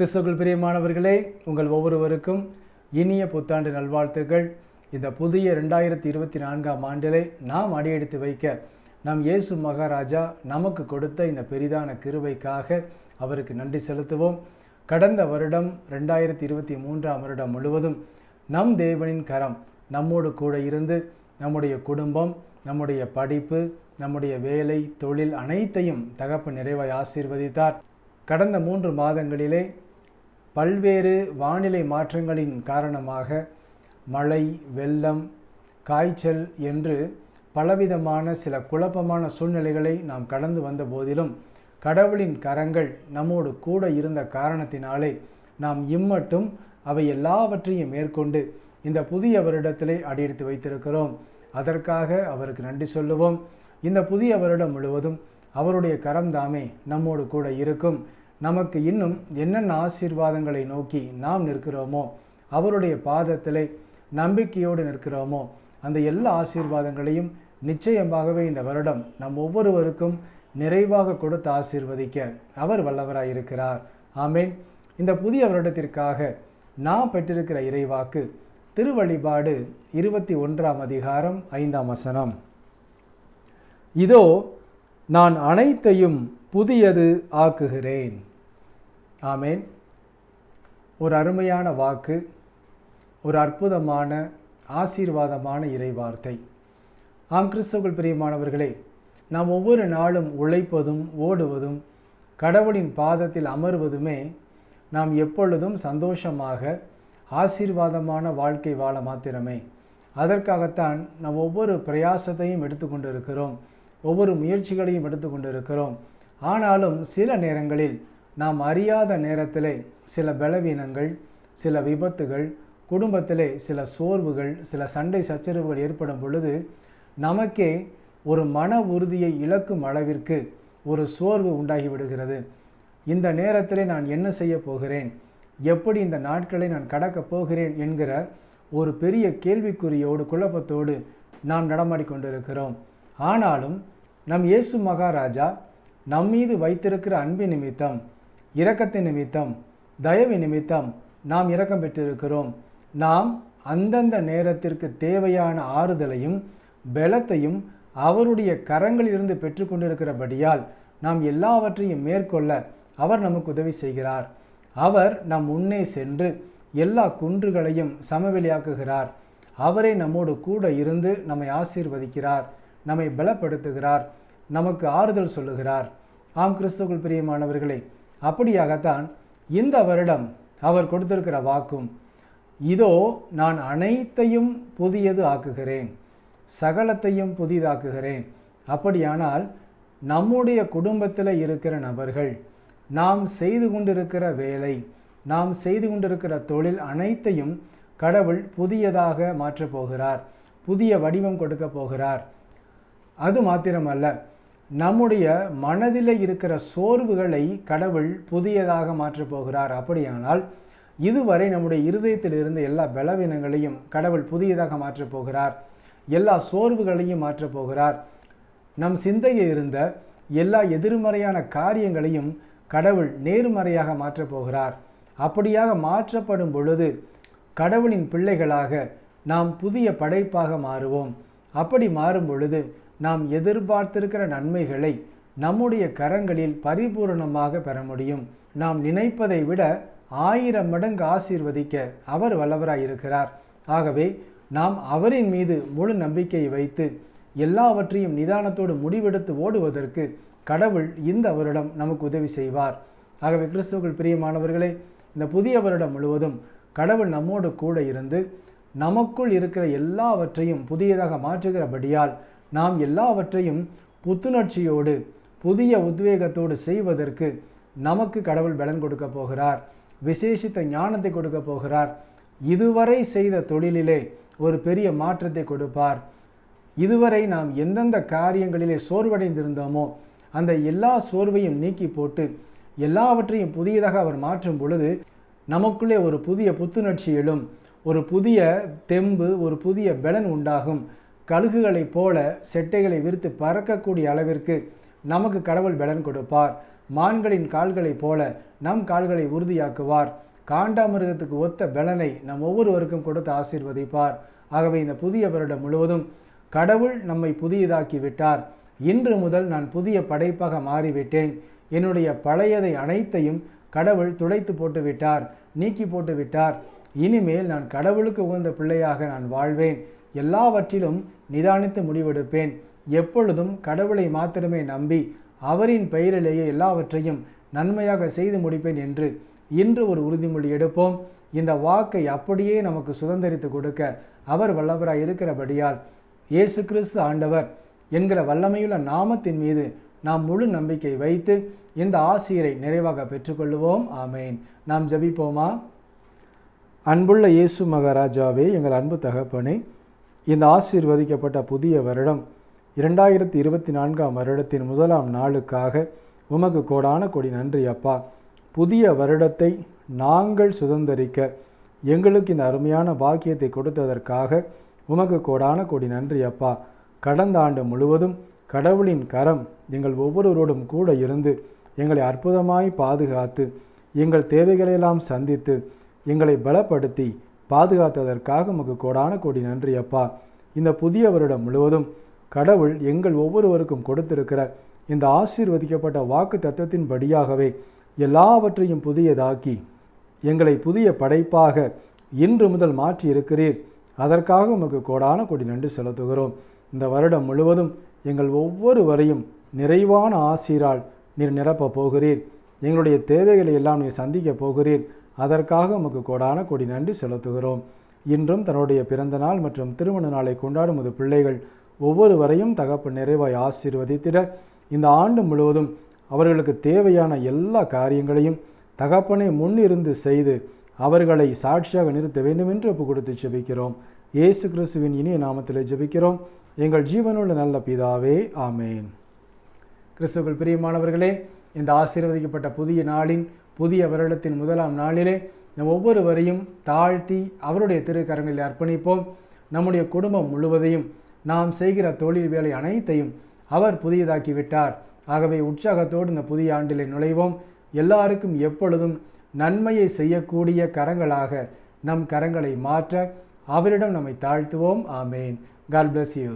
கிறிஸ்துக்குள் பிரியமானவர்களே உங்கள் ஒவ்வொருவருக்கும் இனிய புத்தாண்டு நல்வாழ்த்துக்கள். இந்த புதிய ரெண்டாயிரத்தி இருபத்தி நான்காம் ஆண்டிலே நாம் அடியெடுத்து வைக்க நம் இயேசு மகாராஜா நமக்கு கொடுத்த இந்த பெரிதான கிருவைக்காக அவருக்கு நன்றி செலுத்துவோம். கடந்த வருடம் ரெண்டாயிரத்தி இருபத்தி மூன்றாம் வருடம் முழுவதும் நம் தேவனின் கரம் நம்மோடு கூட இருந்து நம்முடைய குடும்பம் நம்முடைய படிப்பு நம்முடைய வேலை தொழில் அனைத்தையும் தகப்பு நிறைவாய் ஆசீர்வதித்தார். கடந்த மூன்று மாதங்களிலே பல்வேறு வானிலை மாற்றங்களின் காரணமாக மழை வெள்ளம் காய்ச்சல் என்று பலவிதமான சில குழப்பமான சூழ்நிலைகளை நாம் கடந்து வந்த போதிலும் கடவுளின் கரங்கள் நம்மோடு கூட இருந்த காரணத்தினாலே நாம் இம்மட்டும் அவை எல்லாவற்றையும் மேற்கொண்டு இந்த புதிய வருடத்திலே அடியெடுத்து வைத்திருக்கிறோம். அதற்காக அவருக்கு நன்றி சொல்லுவோம். இந்த புதிய வருடம் முழுவதும் அவருடைய கரம் தாமே நம்மோடு கூட இருக்கும். நமக்கு இன்னும் என்னென்ன ஆசீர்வாதங்களை நோக்கி நாம் நிற்கிறோமோ அவருடைய பாதத்திலே நம்பிக்கையோடு நிற்கிறோமோ அந்த எல்லா ஆசீர்வாதங்களையும் நிச்சயமாகவே இந்த வருடம் நம் ஒவ்வொருவருக்கும் நிறைவாக கொடுத்து ஆசீர்வதிக்க அவர் வல்லவராயிருக்கிறார். ஆமேன். இந்த புதிய வருடத்திற்காக நாம் பெற்றிருக்கிற இறைவாக்கு திருவழிபாடு இருபத்தி ஒன்றாம் அதிகாரம் ஐந்தாம் வசனம். இதோ நான் அனைத்தையும் புதியது ஆக்குகிறேன். ஆமேன். ஒரு அருமையான வாக்கு ஒரு அற்புதமான ஆசீர்வாதமான இறைவார்த்தை. ஆம் கிறிஸ்தவர்கள் பிரியமானவர்களே நாம் ஒவ்வொரு நாளும் உழைப்பதும் ஓடுவதும் கடவுளின் பாதத்தில் அமர்வதுமே நாம் எப்பொழுதும் சந்தோஷமாக ஆசீர்வாதமான வாழ்க்கை வாழ மாத்திரமே. அதற்காகத்தான் நாம் ஒவ்வொரு பிரயாசத்தையும் எடுத்துக்கொண்டு இருக்கிறோம் ஒவ்வொரு முயற்சிகளையும் எடுத்துக்கொண்டு இருக்கிறோம் ஆனாலும் சில நேரங்களில் நாம் அறியாத நேரத்திலே சில பலவீனங்கள் சில விபத்துகள் குடும்பத்திலே சில சோர்வுகள் சில சண்டை சச்சரவுகள் ஏற்படும் பொழுது நமக்கே ஒரு மன உறுதியை இழக்கும் அளவிற்கு ஒரு சோர்வு உண்டாகி விடுகிறது. இந்த நேரத்திலே நான் என்ன செய்ய போகிறேன்? எப்படி இந்த நாட்களை நான் கடக்கப் போகிறேன் என்கிற ஒரு பெரிய கேள்விக்குறியோடு குழப்பத்தோடு நாம் நடமாடிக்கொண்டிருக்கிறோம் ஆனாலும் நம் இயேசு மகாராஜா நம் மீது வைத்திருக்கிற அன்பின் நிமித்தம் இரக்கத்தின் நிமித்தம் தயவு நிமித்தம் நாம் இரக்கம் பெற்றிருக்கிறோம். நாம் அந்தந்த நேரத்திற்கு தேவையான ஆறுதலையும் பலத்தையும் அவருடைய கரங்களிலிருந்து பெற்றுக்கொண்டிருக்கிறபடியால் நாம் எல்லாவற்றையும் மேற்கொள்ள அவர் நமக்கு உதவி செய்கிறார். அவர் நம் முன்னே சென்று எல்லா குன்றுகளையும் சமவெளியாக்குகிறார். அவரே நம்மோடு கூட இருந்து நம்மை ஆசீர்வதிக்கிறார் நம்மை பலப்படுத்துகிறார் நமக்கு ஆறுதல் சொல்லுகிறார். ஆம் கிறிஸ்துக்குள் பிரியமானவர்களே அப்படியாகத்தான் இந்த வருடம் அவர் கொடுத்திருக்கிற வாக்கும் இதோ நான் அனைத்தையும் புதியது ஆக்குகிறேன் சகலத்தையும் புதிதாக்குகிறேன். அப்படியானால் நம்முடைய குடும்பத்தில் இருக்கிற நபர்கள் நாம் செய்து கொண்டிருக்கிற வேலை நாம் செய்து கொண்டிருக்கிற தொழில் அனைத்தையும் கடவுள் புதியதாக மாற்றப் போகிறார் புதிய வடிவம் கொடுக்க போகிறார். அது மாத்திரமல்ல நம்முடைய மனதில் இருக்கிற சோர்வுகளை கடவுள் புதியதாக மாற்றப் போகிறார். அப்படியானால் இதுவரை நம்முடைய இருதயத்தில் இருந்த எல்லா பலவீனங்களையும் கடவுள் புதியதாக மாற்றப் போகிறார். எல்லா சோர்வுகளையும் மாற்றப் போகிறார். நம் சிந்தையில் இருந்த எல்லா எதிர்மறையான காரியங்களையும் கடவுள் நேர்மறையாக மாற்றப் போகிறார். அப்படியாக மாற்றப்படும் பொழுது கடவுளின் பிள்ளைகளாக நாம் புதிய படைப்பாக மாறுவோம். அப்படி மாறும் பொழுது நாம் எதிர்பார்த்திருக்கிற நன்மைகளை நம்முடைய கரங்களில் பரிபூரணமாக பெற முடியும். நாம் நினைப்பதை விட ஆயிரம் மடங்கு ஆசீர்வதிக்க அவர் வல்லவராயிருக்கிறார் ஆகவே நாம் அவரின் மீது முழு நம்பிக்கையை வைத்து எல்லாவற்றையும் நிதானத்தோடு முடிவெடுத்து ஓடுவதற்கு கடவுள் இந்த வருடம் நமக்கு உதவி செய்வார். ஆகவே கிறிஸ்துவர்கள் பிரியமானவர்களே இந்த புதிய வருடம் முழுவதும் கடவுள் நம்மோடு கூட இருந்து நமக்குள் இருக்கிற எல்லாவற்றையும் புதியதாக மாற்றுகிறபடியால் நாம் எல்லாவற்றையும் புத்துணர்ச்சியோடு புதிய உத்வேகத்தோடு செய்வதற்கு நமக்கு கடவுள் பலன் கொடுக்க போகிறார். விசேஷித்த ஞானத்தை கொடுக்க போகிறார். இதுவரை செய்த தொழிலிலே ஒரு பெரிய மாற்றத்தை கொடுப்பார். இதுவரை நாம் எந்தெந்த காரியங்களிலே சோர்வடைந்திருந்தோமோ அந்த எல்லா சோர்வையும் நீக்கி போட்டு எல்லாவற்றையும் புதியதாக அவர் மாற்றும் பொழுது நமக்குள்ளே ஒரு புதிய புத்துணர்ச்சி எழும் ஒரு புதிய தெம்பு ஒரு புதிய பலன் உண்டாகும். கழுகுகளைப் போல செட்டைகளை விரித்து பறக்கக்கூடிய அளவிற்கு நமக்கு கடவுள் பலன் கொடுப்பார். மான்களின் கால்களைப் போல நம் கால்களை உறுதியாக்குவார். காண்டாமிருகத்துக்கு ஒத்த பலனை நம் ஒவ்வொருவருக்கும் கொடுத்து ஆசீர்வதிப்பார். ஆகவே இந்த புதிய வருடம் முழுவதும் கடவுள் நம்மை புதியதாக்கி விட்டார். இன்று முதல் நான் புதிய படைப்பாக மாறிவிட்டேன். என்னுடைய பழையதை அனைத்தையும் கடவுள் துடைத்து போட்டு விட்டார் நீக்கி போட்டு விட்டார். இனிமேல் நான் கடவுளுக்கு உகந்த பிள்ளையாக நான் வாழ்வேன். எல்லாவற்றிலும் நிதானித்து முடிவெடுப்பேன். எப்பொழுதும் கடவுளை மாத்திரமே நம்பி அவரின் பெயரிலேயே எல்லாவற்றையும் நன்மையாக செய்து முடிப்பேன் என்று இன்று ஒரு உறுதிமொழி எடுப்போம். இந்த வாக்கை அப்படியே நமக்கு சுதந்திரித்து கொடுக்க அவர் வல்லவராய் இருக்கிறபடியால் இயேசு கிறிஸ்து ஆண்டவர் என்கிற வல்லமையுள்ள நாமத்தின் மீது நாம் முழு நம்பிக்கை வைத்து இந்த ஆசிரியரை நிறைவாக பெற்றுக்கொள்வோம் ஆமேன். நாம் ஜெபிப்போமா? அன்புள்ள இயேசு மகாராஜாவே எங்கள் அன்பு தகப்பனே இந்த ஆசீர்வதிக்கப்பட்ட புதிய வருடம் இரண்டாயிரத்தி இருபத்தி நான்காம் வருடத்தின் முதலாம் நாளுக்காக உமக்கு கோடான கொடி நன்றி அப்பா. புதிய வருடத்தை நாங்கள் சுதந்திரிக்க எங்களுக்கு இந்த அருமையான பாக்கியத்தை கொடுத்ததற்காக உமக்கு கோடான கொடி நன்றி அப்பா. கடந்த ஆண்டு முழுவதும் கடவுளின் கரம் எங்கள் ஒவ்வொருவரோடும் கூட இருந்து எங்களை அற்புதமாய் பாதுகாத்து எங்கள் தேவைகளையெல்லாம் சந்தித்து எங்களை பலப்படுத்தி பாதுகாத்ததற்காக உமக்கு கோடான கோடி நன்றி அப்பா. இந்த புதிய வருடம் முழுவதும் கடவுள் எங்கள் ஒவ்வொருவருக்கும் கொடுத்திருக்கிற இந்த ஆசீர்வதிக்கப்பட்ட வாக்கு தத்துவத்தின்படியாகவே எல்லாவற்றையும் புதியதாக்கி எங்களை புதிய படைப்பாக இன்று முதல் மாற்றி இருக்கிறீர் அதற்காக உமக்கு கோடான கொடி நன்றி செலுத்துகிறோம். இந்த வருடம் முழுவதும் எங்கள் ஒவ்வொருவரையும் நிறைவான ஆசீரால் நீர் நிரப்பப் போகிறீர். எங்களுடைய தேவைகளை எல்லாம் நீர் சந்திக்கப் போகிறீர். அதற்காக உமக்கு கோடான கொடி நன்றி செலுத்துகிறோம். இன்றும் தன்னுடைய பிறந்த நாள் மற்றும் திருமண நாளை கொண்டாடும் உமது பிள்ளைகள் ஒவ்வொருவரையும் தகப்பு நிறைவாய் ஆசீர்வதித்திட இந்த ஆண்டு முழுவதும் அவர்களுக்கு தேவையான எல்லா காரியங்களையும் தகப்பனை முன்னிருந்து செய்து அவர்களை சாட்சியாக நிறுத்த வேண்டும் என்று ஒப்பு கொடுத்து ஜெபிக்கிறோம். இயேசு கிறிஸ்துவின் இனிய நாமத்தில் ஜெபிக்கிறோம். எங்கள் ஜீவனுள்ள நல்ல பிதாவே ஆமேன். கிறிஸ்துக்கள் பிரியமானவர்களே இந்த ஆசீர்வதிக்கப்பட்ட புதிய நாளின் புதிய வருடத்தின் முதலாம் நாளிலே நம் ஒவ்வொருவரையும் தாழ்த்தி அவருடைய திருக்கரங்களில் அர்ப்பணிப்போம். நம்முடைய குடும்பம் முழுவதையும் நாம் செய்கிற தொழில் வேலை அனைத்தையும் அவர் புதியதாக்கி விட்டார். ஆகவே உற்சாகத்தோடு இந்த புதிய ஆண்டிலே நுழைவோம். எல்லாருக்கும் எப்பொழுதும் நன்மையை செய்யக்கூடிய கரங்களாக நம் கரங்களை மாற்ற அவரிடம் நம்மை தாழ்த்துவோம். ஆமேன். God bless you